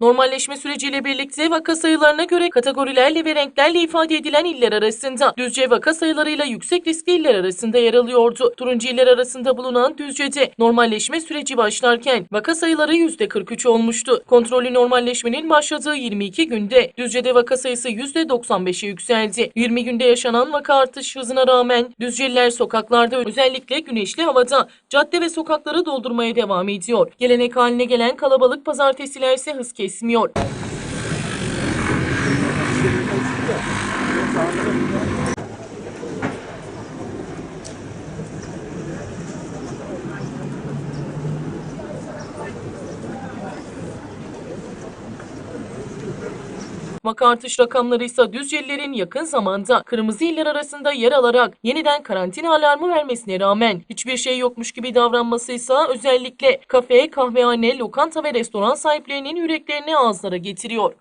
Normalleşme süreciyle birlikte vaka sayılarına göre kategorilerle ve renklerle ifade edilen iller arasında Düzce vaka sayılarıyla yüksek riskli iller arasında yer alıyordu. Turuncu iller arasında bulunan Düzce'de normalleşme süreci başlarken vaka sayıları %43 olmuştu. Kontrollü normalleşmenin başladığı 22 günde Düzce'de vaka sayısı %95'e yükseldi. 20 günde yaşanan vaka artış hızına rağmen Düzceliler sokaklarda özellikle güneşli havada cadde ve sokakları doldurmaya devam ediyor. Gelenek haline gelen kalabalık pazartesiler ise hız kesmiyor. Vaka artış rakamları ise Düzcelilerin yakın zamanda kırmızı iller arasında yer alarak yeniden karantina alarmı vermesine rağmen hiçbir şey yokmuş gibi davranması ise özellikle kafe, kahvehane, lokanta ve restoran sahiplerinin yüreklerini ağızlara getiriyor.